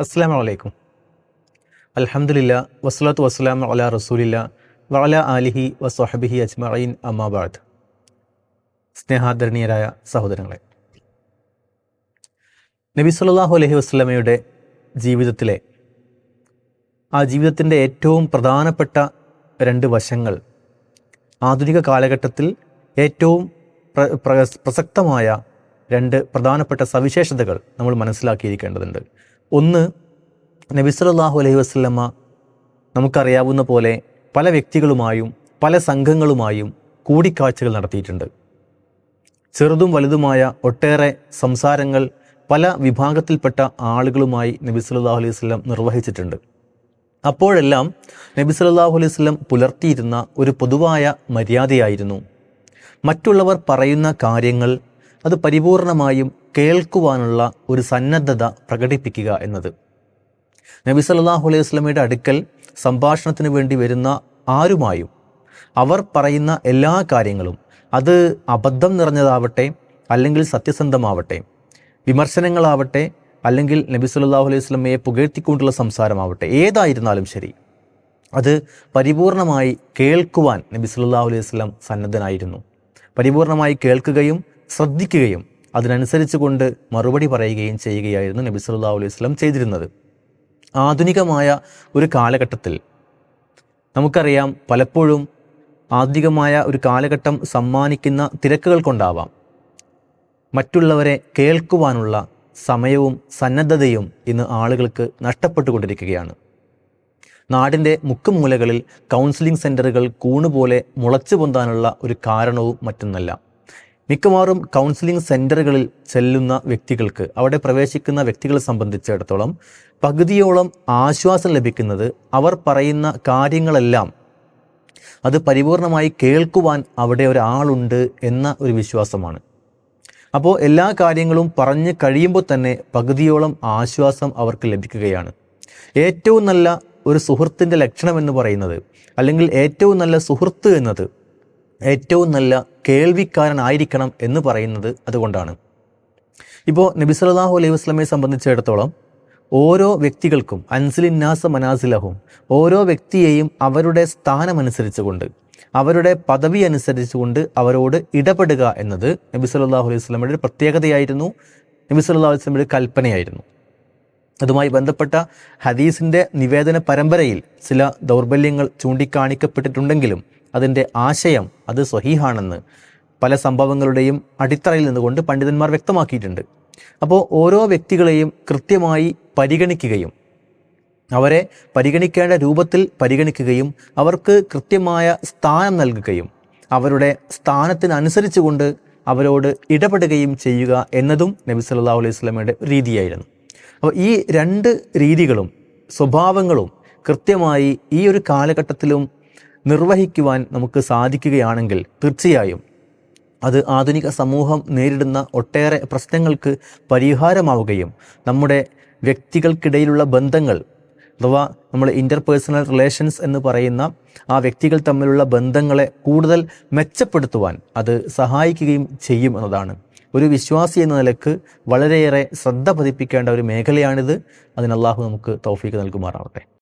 അസ്സാം വലൈക്കും അലഹമുല്ല വസ്ലാത്തു വസ്സലാം അല റസൂലില്ല വഅല ആലിഹി വസ്വഹബിഹി അജ്മഈൻ അമ്മാബാദ് സ്നേഹാദരണീയരായ സഹോദരങ്ങളെ നബി സല്ലല്ലാഹു അലഹി വസ്ലമയുടെ ജീവിതത്തിലെ ആ ജീവിതത്തിന്റെ ഏറ്റവും പ്രധാനപ്പെട്ട രണ്ട് വശങ്ങൾ ആധുനിക കാലഘട്ടത്തിൽ ഏറ്റവും പ്ര പ്ര- പ്രസക്തമായ രണ്ട് പ്രധാനപ്പെട്ട സവിശേഷതകൾ നമ്മൾ മനസ്സിലാക്കിയിരിക്കേണ്ടതുണ്ട്. ഒന്ന് നബി സല്ലല്ലാഹു അലൈഹി വസല്ലമ നമുക്കറിയാവുന്ന പോലെ പല വ്യക്തികളുമായും പല സംഘങ്ങളുമായും കൂടിക്കാഴ്ചകൾ നടത്തിയിട്ടുണ്ട്. ചെറുതും വലുതുമായ ഒട്ടേറെ സംസാരങ്ങൾ പല വിഭാഗത്തിൽപ്പെട്ട ആളുകളുമായി നബി സല്ലല്ലാഹു അലൈഹി വസല്ലം നിർവഹിച്ചിട്ടുണ്ട്. അപ്പോഴെല്ലാം നബി സല്ലല്ലാഹു അലൈഹി വസല്ലം പുലർത്തിയിരുന്ന ഒരു പൊതുവായ മര്യാദയായിരുന്നു. മറ്റുള്ളവർ പറയുന്ന കാര്യങ്ങൾ അത് പരിപൂർണമായും കേൾക്കുവാനുള്ള ഒരു സന്നദ്ധത പ്രകടിപ്പിക്കുക എന്നത്. നബി സല്ലാഹു അലൈഹി വസല്ലമയുടെ അടുക്കൽ സംഭാഷണത്തിന് വേണ്ടി വരുന്ന ആരുമായും അവർ പറയുന്ന എല്ലാ കാര്യങ്ങളും അത് അബദ്ധം നിറഞ്ഞതാവട്ടെ അല്ലെങ്കിൽ സത്യസന്ധമാവട്ടെ വിമർശനങ്ങളാവട്ടെ അല്ലെങ്കിൽ നബി സല്ലാഹു അലൈഹി വസ്ലമയെ പുകഴ്ത്തിക്കൊണ്ടുള്ള സംസാരമാവട്ടെ ഏതായിരുന്നാലും ശരി അത് പരിപൂർണമായി കേൾക്കുവാൻ നബി സല്ലല്ലാഹു അലൈഹി വസ്ലം സന്നദ്ധനായിരുന്നു. പരിപൂർണമായി കേൾക്കുകയും ശ്രദ്ധിക്കുകയും അതിനനുസരിച്ച് കൊണ്ട് മറുപടി പറയുകയും ചെയ്യുകയായിരുന്നു നബി സല്ലാ അലൈഹി സ്വലം ചെയ്തിരുന്നത്. ആധുനികമായ ഒരു കാലഘട്ടത്തിൽ നമുക്കറിയാം പലപ്പോഴും ആധുനികമായ ഒരു കാലഘട്ടം സമ്മാനിക്കുന്ന തിരക്കുകൾ കൊണ്ടാവാം. മറ്റുള്ളവരെ കേൾക്കുവാനുള്ള സമയവും സന്നദ്ധതയും ഇന്ന് ആളുകൾക്ക് നഷ്ടപ്പെട്ടുകൊണ്ടിരിക്കുകയാണ്. നാടിന്റെ മുക്കുമൂലകളിൽ കൗൺസിലിംഗ് സെന്ററുകൾ കൂണുപോലെ മുളച്ചു പൊന്താനുള്ള ഒരു കാരണവും മറ്റൊന്നല്ല. മിക്കവാറും കൗൺസിലിംഗ് സെന്ററുകളിൽ ചെല്ലുന്ന വ്യക്തികൾക്ക് അവിടെ പ്രവേശിക്കുന്ന വ്യക്തികളെ സംബന്ധിച്ചിടത്തോളം പകുതിയോളം ആശ്വാസം ലഭിക്കുന്നത് അവർ പറയുന്ന കാര്യങ്ങളെല്ലാം അത് പരിപൂർണമായി കേൾക്കുവാൻ അവിടെ ഒരാളുണ്ട് എന്ന ഒരു വിശ്വാസമാണ്. അപ്പോൾ എല്ലാ കാര്യങ്ങളും പറഞ്ഞ് കഴിയുമ്പോൾ തന്നെ പകുതിയോളം ആശ്വാസം അവർക്ക് ലഭിക്കുകയാണ്. ഏറ്റവും നല്ല ഒരു സുഹൃത്തിന്റെ ലക്ഷണം എന്ന് പറയുന്നത് അല്ലെങ്കിൽ ഏറ്റവും നല്ല സുഹൃത്ത് എന്നത് ഏറ്റവും നല്ല കേൾവിക്കാരനായിരിക്കണം എന്ന് പറയുന്നത് അതുകൊണ്ടാണ്. ഇപ്പോൾ നബി സല്ലല്ലാഹു അലൈഹി വസ്ലമയെ സംബന്ധിച്ചിടത്തോളം ഓരോ വ്യക്തികൾക്കും അൻസിലിന്നാസ മനാസിലഹും ഓരോ വ്യക്തിയെയും അവരുടെ സ്ഥാനമനുസരിച്ചുകൊണ്ട് അവരുടെ പദവി അനുസരിച്ചുകൊണ്ട് അവരോട് ഇടപെടുക എന്നത് നബി സല്ലല്ലാഹു അലൈഹി വസ്ലമയുടെ ഒരു പ്രത്യേകതയായിരുന്നു നബി സല്ലല്ലാഹു അലൈഹി വസ്ലമയുടെ കൽപ്പനയായിരുന്നു. അതുമായി ബന്ധപ്പെട്ട ഹദീസിന്റെ നിവേദന പരമ്പരയിൽ ചില ദൗർബല്യങ്ങൾ ചൂണ്ടിക്കാണിക്കപ്പെട്ടിട്ടുണ്ടെങ്കിലും അതിന്റെ ആശയം അത് സ്വഹീഹാണെന്ന് പല സംഭവങ്ങളുടെയും അടിത്തറയിൽ നിന്നുകൊണ്ട് പണ്ഡിതന്മാർ വ്യക്തമാക്കിയിട്ടുണ്ട്. അപ്പോൾ ഓരോ വ്യക്തികളെയും കൃത്യമായി പരിഗണിക്കുകയും അവരെ പരിഗണിക്കേണ്ട രൂപത്തിൽ പരിഗണിക്കുകയും അവർക്ക് കൃത്യമായ സ്ഥാനം നൽകുകയും അവരുടെ സ്ഥാനത്തിനനുസരിച്ചുകൊണ്ട് അവരോട് ഇടപെടുകയും ചെയ്യുക എന്നതും നബി സല്ലാ അലൈഹി സ്വലമയുടെ രീതിയായിരുന്നു. അപ്പോൾ ഈ രണ്ട് രീതികളും സ്വഭാവങ്ങളും കൃത്യമായി ഈ ഒരു കാലഘട്ടത്തിലും നിർവഹിക്കുവാൻ നമുക്ക് സാധിക്കുകയാണെങ്കിൽ തീർച്ചയായും അത് ആധുനിക സമൂഹം നേരിടുന്ന ഒട്ടേറെ പ്രശ്നങ്ങൾക്ക് പരിഹാരമാവുകയും നമ്മുടെ വ്യക്തികൾക്കിടയിലുള്ള ബന്ധങ്ങൾ അഥവാ നമ്മൾ ഇന്റർപേഴ്സണൽ റിലേഷൻസ് എന്ന് പറയുന്ന ആ വ്യക്തികൾ തമ്മിലുള്ള ബന്ധങ്ങളെ കൂടുതൽ മെച്ചപ്പെടുത്തുവാൻ അത് സഹായിക്കുകയും ചെയ്യും എന്നതാണ്. ഒരു വിശ്വാസി എന്ന നിലയ്ക്ക് വളരെയേറെ ശ്രദ്ധ പതിപ്പിക്കേണ്ട ഒരു മേഖലയാണിത്. അതിന് നമുക്ക് തൗഫീക്ക് നൽകുമാറാവട്ടെ.